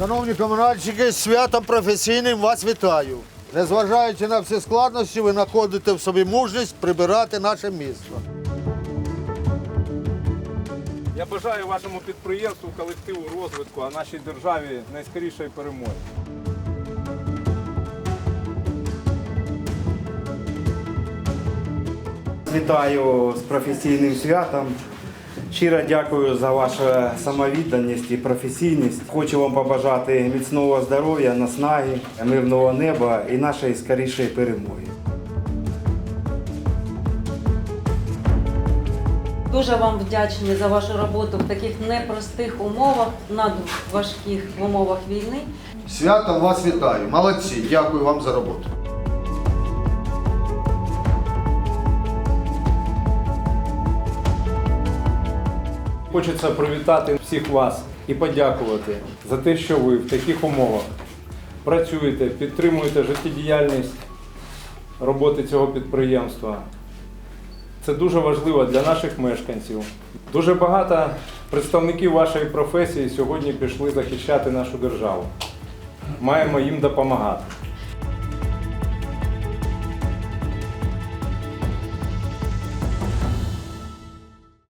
Шановні комунальщики, з святом професійним вас вітаю. Незважаючи на всі складнощі, ви знаходите в собі мужність прибирати наше місто. Я бажаю вашому підприємству, колективу розвитку, а нашій державі найскорішої перемоги. Вітаю з професійним святом. Щиро дякую за вашу самовідданість і професійність. Хочу вам побажати міцного здоров'я, наснаги, мирного неба і нашої скорішої перемоги. Дуже вам вдячні за вашу роботу в таких непростих умовах, надважких умовах війни. Святом вас вітаю. Молодці. Дякую вам за роботу. Хочеться привітати всіх вас і подякувати за те, що ви в таких умовах працюєте, підтримуєте життєдіяльність роботи цього підприємства. Це дуже важливо для наших мешканців. Дуже багато представників вашої професії сьогодні пішли захищати нашу державу. Маємо їм допомагати.